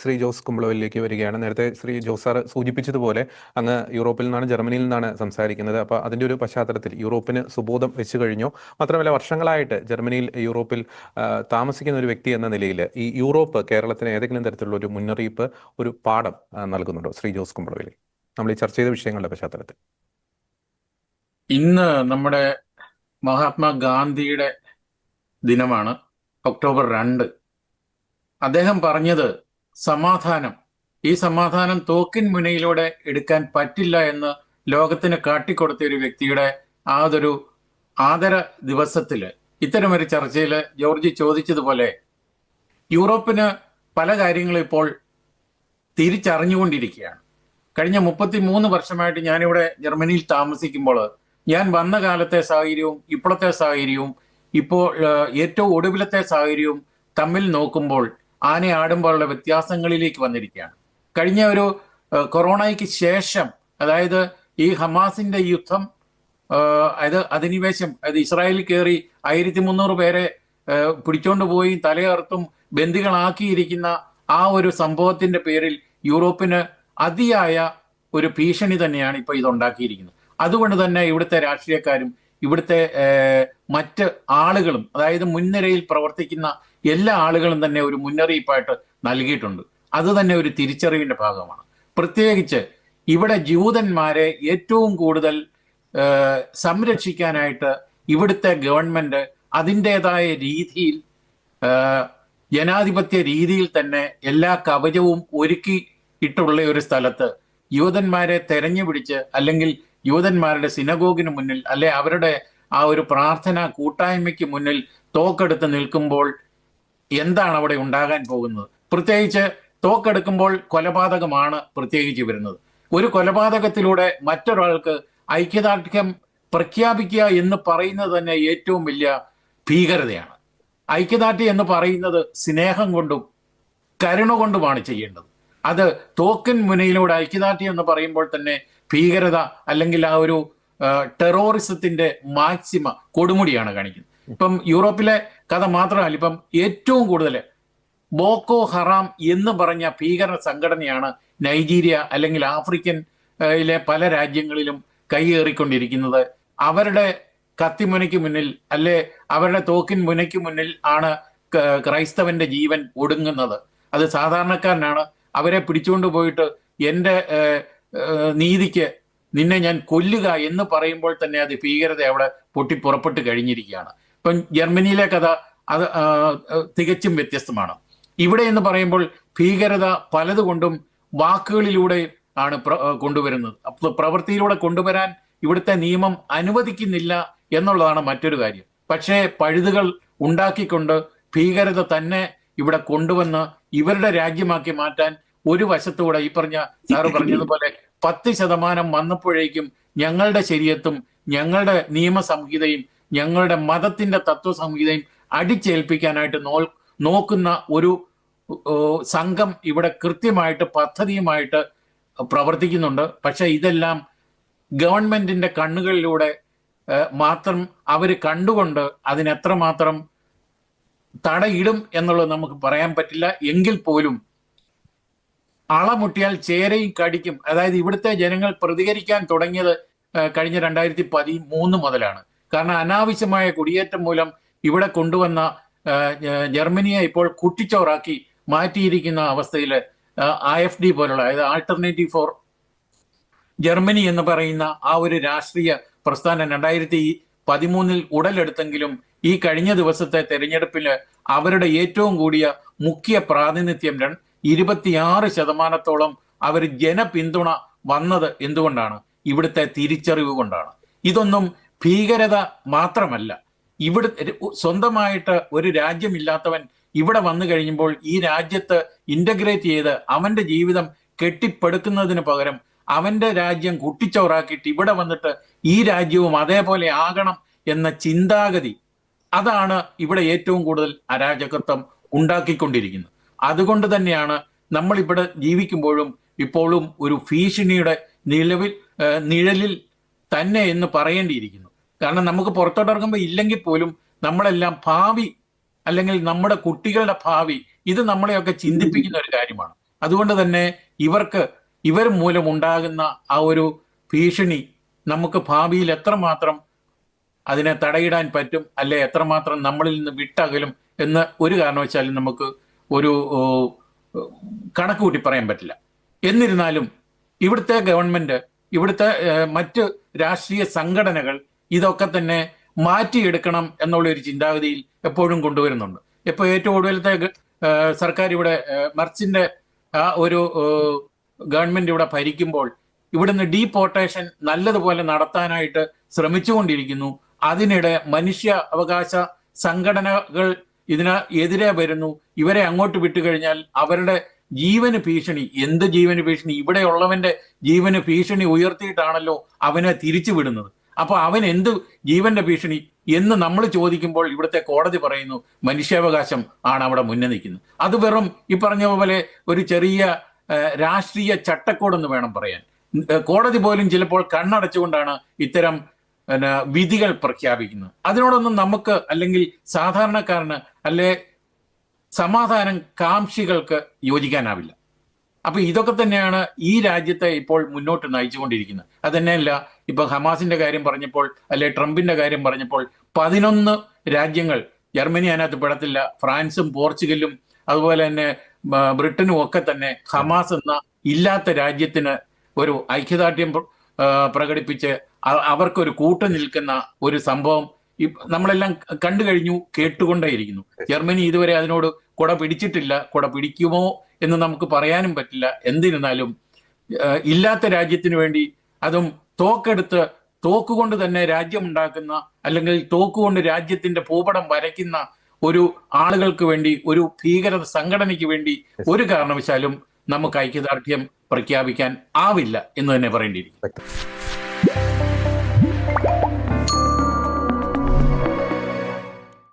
ശ്രീ ജോസ് കുമ്പളവലിലേക്ക് വരികയാണ്. നേരത്തെ ശ്രീ ജോസ് സാർ സൂചിപ്പിച്ചതുപോലെ അങ്ങ് യൂറോപ്പിൽ നിന്നാണ് ജർമ്മനിയിൽ നിന്നാണ് സംസാരിക്കുന്നത്. അപ്പോൾ അതിന്റെ ഒരു പശ്ചാത്തലത്തിൽ യൂറോപ്പിന് സുബോധം വെച്ചു കഴിഞ്ഞു. മാത്രമല്ല വർഷങ്ങളായിട്ട് ജർമ്മനിയിൽ യൂറോപ്പിൽ താമസിക്കുന്ന ഒരു വ്യക്തി എന്ന നിലയിൽ ഈ യൂറോപ്പ് കേരളത്തിന് ഏതെങ്കിലും തരത്തിലുള്ള ഒരു മുന്നറിയിപ്പ് ഒരു പാഠം നൽകുന്നുണ്ടോ ശ്രീ ജോസ് കുമ്പളവലി നമ്മൾ ഈ ചർച്ച ചെയ്ത വിഷയങ്ങളുടെ പശ്ചാത്തലത്തിൽ. ഇന്ന് നമ്മുടെ മഹാത്മാഗാന്ധിയുടെ ദിനമാണ് ഒക്ടോബർ രണ്ട്. അദ്ദേഹം പറഞ്ഞത് സമാധാനം. ഈ സമാധാനം തോക്കിൻ മുനയിലൂടെ എടുക്കാൻ പറ്റില്ല എന്ന് ലോകത്തിന് കാട്ടിക്കൊടുത്ത ഒരു വ്യക്തിയുടെ ആതൊരു ആദര ദിവസത്തിൽ ഇത്തരമൊരു ചർച്ചയിൽ ജോർജ് ചോദിച്ചതുപോലെ യൂറോപ്പിന് പല കാര്യങ്ങളും ഇപ്പോൾ തിരിച്ചറിഞ്ഞുകൊണ്ടിരിക്കുകയാണ്. കഴിഞ്ഞ മുപ്പത്തി മൂന്ന് വർഷമായിട്ട് ഞാനിവിടെ ജർമ്മനിയിൽ താമസിക്കുമ്പോൾ ഞാൻ വന്ന കാലത്തെ സാഹചര്യവും ഇപ്പോഴത്തെ സാഹചര്യവും ഇപ്പോൾ ഏറ്റവും ഒടുവിലത്തെ സാഹചര്യവും തമ്മിൽ നോക്കുമ്പോൾ ആന ആടുമ്പോഴുള്ള വ്യത്യാസങ്ങളിലേക്ക് വന്നിരിക്കുകയാണ്. കഴിഞ്ഞ ഒരു കൊറോണയ്ക്ക് ശേഷം അതായത് ഈ ഹമാസിന്റെ യുദ്ധം അതായത് അത് അധിനിവേശം അത് ഇസ്രായേലിൽ കയറി ആയിരത്തി മുന്നൂറ് പേരെ പിടിച്ചോണ്ട് പോയി തലയർത്തും ബന്ദികളാക്കിയിരിക്കുന്ന ആ ഒരു സംഭവത്തിന്റെ പേരിൽ യൂറോപ്പിന് അതിയായ ഒരു ഭീഷണി തന്നെയാണ് ഇപ്പൊ ഇതുണ്ടാക്കിയിരിക്കുന്നത്. അതുകൊണ്ട് തന്നെ ഇവിടുത്തെ രാഷ്ട്രീയക്കാരും ഇവിടുത്തെ മറ്റ് ആളുകളും അതായത് മുൻനിരയിൽ പ്രവർത്തിക്കുന്ന എല്ലാ ആളുകളും തന്നെ ഒരു മുന്നറിയിപ്പായിട്ട് നൽകിയിട്ടുണ്ട്. അത് തന്നെ ഒരു തിരിച്ചറിവിന്റെ ഭാഗമാണ്. പ്രത്യേകിച്ച് ഇവിടെ ജൂതന്മാരെ ഏറ്റവും കൂടുതൽ സംരക്ഷിക്കാനായിട്ട് ഇവിടുത്തെ ഗവൺമെന്റ് അതിന്റെതായ രീതിയിൽ ജനാധിപത്യ രീതിയിൽ തന്നെ എല്ലാ കവചവും ഒരുക്കി ഇട്ടുള്ള ഒരു സ്ഥലത്ത് യൂതന്മാരെ തെരഞ്ഞു പിടിച്ച് അല്ലെങ്കിൽ യൂതന്മാരുടെ സിനഗോഗിന് മുന്നിൽ അല്ലെ അവരുടെ ആ ഒരു പ്രാർത്ഥന കൂട്ടായ്മയ്ക്ക് മുന്നിൽ തോക്കെടുത്ത് നിൽക്കുമ്പോൾ എന്താണ് അവിടെ ഉണ്ടാകാൻ പോകുന്നത്? പ്രത്യേകിച്ച് തോക്കെടുക്കുമ്പോൾ കൊലപാതകമാണ് പ്രത്യേകിച്ച് വരുന്നത്. ഒരു കൊലപാതകത്തിലൂടെ മറ്റൊരാൾക്ക് ഐക്യദാർഢ്യം പ്രഖ്യാപിക്കുക എന്ന് പറയുന്നത് തന്നെ ഏറ്റവും വലിയ ഭീകരതയാണ്. ഐക്യദാർഢ്യം എന്ന് പറയുന്നത് സ്നേഹം കൊണ്ടും കരുണ കൊണ്ടുമാണ് ചെയ്യേണ്ടത്. അത് തോക്കൻ മുനയിലൂടെ ഐക്യദാർഢ്യം എന്ന് പറയുമ്പോൾ തന്നെ ഭീകരത അല്ലെങ്കിൽ ആ ഒരു ടെറോറിസത്തിന്റെ മാക്സിമ കൊടുമുടിയാണ് കാണിക്കുന്നത്. ഇപ്പം യൂറോപ്പിലെ കഥ മാത്രമല്ല ഇപ്പം ഏറ്റവും കൂടുതൽ ബോക്കോ ഹറാം എന്ന് പറഞ്ഞ ഭീകര സംഘടനയാണ് നൈജീരിയ അല്ലെങ്കിൽ ആഫ്രിക്കൻ യിലെ പല രാജ്യങ്ങളിലും കൈയേറിക്കൊണ്ടിരിക്കുന്നത് അവരുടെ കത്തിമുനയ്ക്ക് മുന്നിൽ അല്ലെ അവരുടെ തോക്കിൻ മുനയ്ക്ക് മുന്നിൽ ആണ് ക്രൈസ്തവന്റെ ജീവൻ ഒടുങ്ങുന്നത്. അത് സാധാരണക്കാരനാണ്. അവരെ പിടിച്ചുകൊണ്ട് പോയിട്ട് എന്റെ നീതിക്ക് നിന്നെ ഞാൻ കൊല്ലുക എന്ന് പറയുമ്പോൾ തന്നെ അത് ഭീകരത അവിടെ പൊട്ടി പുറപ്പെട്ട് കഴിഞ്ഞിരിക്കുകയാണ്. ഇപ്പം ജർമ്മനിയിലെ കഥ അത് തികച്ചും വ്യത്യസ്തമാണ്. ഇവിടെ എന്ന് പറയുമ്പോൾ ഭീകരത പലതുകൊണ്ടും വാക്കുകളിലൂടെ ആണ് കൊണ്ടുവരുന്നത്. അപ്പോൾ പ്രവൃത്തിയിലൂടെ കൊണ്ടുവരാൻ ഇവിടുത്തെ നിയമം അനുവദിക്കുന്നില്ല എന്നുള്ളതാണ് മറ്റൊരു കാര്യം. പക്ഷേ പഴുതുകൾ ഉണ്ടാക്കിക്കൊണ്ട് ഭീകരത തന്നെ ഇവിടെ കൊണ്ടുവന്ന് ഇവരുടെ രാജ്യമാക്കി മാറ്റാൻ ഒരു വശത്തൂടെ ഈ പറഞ്ഞ സാറ് പറഞ്ഞതുപോലെ പത്ത് ശതമാനം വന്നപ്പോഴേക്കും ഞങ്ങളുടെ ശരീരത്തും ഞങ്ങളുടെ നിയമസംഹിതയും ഞങ്ങളുടെ മതത്തിന്റെ തത്വസംഹിതയും അടിച്ചേൽപ്പിക്കാനായിട്ട് നോ നോക്കുന്ന ഒരു സംഘം ഇവിടെ കൃത്യമായിട്ട് പദ്ധതിയുമായിട്ട് പ്രവർത്തിക്കുന്നുണ്ട്. പക്ഷെ ഇതെല്ലാം ഗവൺമെന്റിന്റെ കണ്ണുകളിലൂടെ മാത്രം അവർ കണ്ടുകൊണ്ട് അതിനെത്രമാത്രം തടയിടും എന്നുള്ളത് നമുക്ക് പറയാൻ പറ്റില്ല. എങ്കിൽ പോലും അളമുട്ടിയാൽ ചേരയും കടിക്കും. അതായത് ഇവിടുത്തെ ജനങ്ങൾ പ്രതികരിക്കാൻ തുടങ്ങിയത് കഴിഞ്ഞ രണ്ടായിരത്തി പതിമൂന്ന് മുതലാണ്. കാരണം അനാവശ്യമായ കുടിയേറ്റം മൂലം ഇവിടെ കൊണ്ടുവന്ന ജർമ്മനിയെ ഇപ്പോൾ കുട്ടിച്ചോറാക്കി മാറ്റിയിരിക്കുന്ന അവസ്ഥയിൽ ഐ എഫ് ഡി പോലുള്ള അതായത് ആൾട്ടർനേറ്റീവ് ഫോർ ജർമ്മനി എന്ന് പറയുന്ന ആ ഒരു രാഷ്ട്രീയ പ്രസ്ഥാനം രണ്ടായിരത്തി പതിമൂന്നിൽ ഉടലെടുത്തെങ്കിലും ഈ കഴിഞ്ഞ ദിവസത്തെ തെരഞ്ഞെടുപ്പിൽ അവരുടെ ഏറ്റവും കൂടിയ മുഖ്യ പ്രാതിനിധ്യം ഇരുപത്തിയാറ് ശതമാനത്തോളം അവർ ജനപിന്തുണ വന്നത് എന്തുകൊണ്ടാണ്? ഇവിടുത്തെ തിരിച്ചറിവ് കൊണ്ടാണ്. ഇതൊന്നും ഭീകരത മാത്രമല്ല. ഇവിടെ സ്വന്തമായിട്ട് ഒരു രാജ്യമില്ലാത്തവൻ ഇവിടെ വന്നു കഴിയുമ്പോൾ ഈ രാജ്യത്ത് ഇന്റഗ്രേറ്റ് ചെയ്ത് അവന്റെ ജീവിതം കെട്ടിപ്പടുക്കുന്നതിന് പകരം അവന്റെ രാജ്യം കുട്ടിച്ചോറാക്കിയിട്ട് ഇവിടെ വന്നിട്ട് ഈ രാജ്യവും അതേപോലെ ആകണം എന്ന ചിന്താഗതി. അതാണ് ഇവിടെ ഏറ്റവും കൂടുതൽ അരാജകത്വം ഉണ്ടാക്കിക്കൊണ്ടിരിക്കുന്നത്. അതുകൊണ്ട് തന്നെയാണ് നമ്മളിവിടെ ജീവിക്കുമ്പോഴും ഇപ്പോഴും ഒരു ഭീഷണിയുടെ നിലവിൽ നിഴലിൽ തന്നെ എന്ന് പറയേണ്ടിയിരിക്കുന്നു. കാരണം നമുക്ക് പുറത്തോട്ടിറങ്ങുമ്പോൾ ഇല്ലെങ്കിൽ പോലും നമ്മളെല്ലാം ഭാവി അല്ലെങ്കിൽ നമ്മുടെ കുട്ടികളുടെ ഭാവി ഇത് നമ്മളെയൊക്കെ ചിന്തിപ്പിക്കുന്ന ഒരു കാര്യമാണ്. അതുകൊണ്ട് തന്നെ ഇവർക്ക് ഇവർ മൂലം ഉണ്ടാകുന്ന ആ ഒരു ഭീഷണി നമുക്ക് ഭാവിയിൽ എത്രമാത്രം അതിനെ തടയിടാൻ പറ്റും അല്ലെ എത്രമാത്രം നമ്മളിൽ നിന്ന് വിട്ടകലും എന്ന് ഒരു കാരണവശാലും നമുക്ക് ഒരു കണക്ക് കൂട്ടി പറയാൻ പറ്റില്ല. എന്നിരുന്നാലും ഇവിടുത്തെ ഗവൺമെന്റ് ഇവിടുത്തെ മറ്റ് രാഷ്ട്രീയ സംഘടനകൾ ഇതൊക്കെ തന്നെ മാറ്റിയെടുക്കണം എന്നുള്ള ഒരു ചിന്താഗതിയിൽ എപ്പോഴും കൊണ്ടുവരുന്നുണ്ട്. ഇപ്പൊ ഏറ്റവും ഒടുവിലത്തെ സർക്കാർ ഇവിടെ മർച്ചിന്റെ ആ ഒരു ഗവൺമെന്റ് ഇവിടെ ഭരിക്കുമ്പോൾ ഇവിടുന്ന് ഡീപോർട്ടേഷൻ നല്ലതുപോലെ നടത്താനായിട്ട് ശ്രമിച്ചുകൊണ്ടിരിക്കുന്നു. അതിനിടെ മനുഷ്യ അവകാശ സംഘടനകൾ ഇതിന് എതിരെ വരുന്നു. ഇവരെ അങ്ങോട്ട് വിട്ടുകഴിഞ്ഞാൽ അവരുടെ ജീവന് ഭീഷണി. എന്ത് ജീവന് ഭീഷണി? ഇവിടെയുള്ളവന്റെ ജീവന് ഭീഷണി ഉയർത്തിയിട്ടാണല്ലോ അവനെ തിരിച്ചു വിടുന്നത്. അപ്പൊ അവൻ എന്ത് ജീവന്റെ ഭീഷണി എന്ന് നമ്മൾ ചോദിക്കുമ്പോൾ ഇവിടുത്തെ കോടതി പറയുന്നു മനുഷ്യാവകാശം ആണ് അവിടെ മുന്നേ നിൽക്കുന്നത്. അത് വെറും ഈ പറഞ്ഞ പോലെ ഒരു ചെറിയ രാഷ്ട്രീയ ചട്ടക്കൂടെന്ന് വേണം പറയാൻ. കോടതി പോലും ചിലപ്പോൾ കണ്ണടച്ചുകൊണ്ടാണ് ഇത്തരം പിന്നെ, വിധികൾ പ്രഖ്യാപിക്കുന്നു. അതിനോടൊന്നും നമുക്ക് അല്ലെങ്കിൽ സാധാരണക്കാരന് അല്ലെ സമാധാനം കാംക്ഷികൾക്ക് യോജിക്കാനാവില്ല. അപ്പൊ ഇതൊക്കെ തന്നെയാണ് ഈ രാജ്യത്തെ ഇപ്പോൾ മുന്നോട്ട് നയിച്ചുകൊണ്ടിരിക്കുന്നത്. അത് തന്നെയല്ല ഇപ്പൊ ഹമാസിന്റെ കാര്യം പറഞ്ഞപ്പോൾ അല്ലെ ട്രംപിന്റെ കാര്യം പറഞ്ഞപ്പോൾ പതിനൊന്ന് രാജ്യങ്ങൾ ജർമ്മനി അതിനകത്ത് പെടത്തില്ല ഫ്രാൻസും പോർച്ചുഗലും അതുപോലെ തന്നെ ബ്രിട്ടനും ഒക്കെ തന്നെ ഹമാസ് എന്ന ഇല്ലാത്ത രാജ്യത്തിന് ഒരു ഐക്യദാർഢ്യം പ്രകടിപ്പിച്ച് അവർക്കൊരു കൂട്ടു നിൽക്കുന്ന ഒരു സംഭവം നമ്മളെല്ലാം കണ്ടു കഴിഞ്ഞു കേട്ടുകൊണ്ടേയിരിക്കുന്നു. ജർമ്മനി ഇതുവരെ അതിനോട് കുട പിടിച്ചിട്ടില്ല. കുട പിടിക്കുമോ എന്ന് നമുക്ക് പറയാനും പറ്റില്ല. എന്തിരുന്നാലും ഇല്ലാത്ത രാജ്യത്തിന് വേണ്ടി അതും തോക്കെടുത്ത് തോക്കുകൊണ്ട് തന്നെ രാജ്യമുണ്ടാക്കുന്ന അല്ലെങ്കിൽ തോക്കുകൊണ്ട് രാജ്യത്തിന്റെ ഭൂപടം വരയ്ക്കുന്ന ഒരു ആളുകൾക്ക് വേണ്ടി ഒരു ഭീകര സംഘടനയ്ക്ക് വേണ്ടി ഒരു കാരണവശാലും നമുക്ക് ഐക്യദാർഢ്യം പ്രഖ്യാപിക്കാൻ ആവില്ല എന്ന് തന്നെ പറയേണ്ടിയിരിക്കും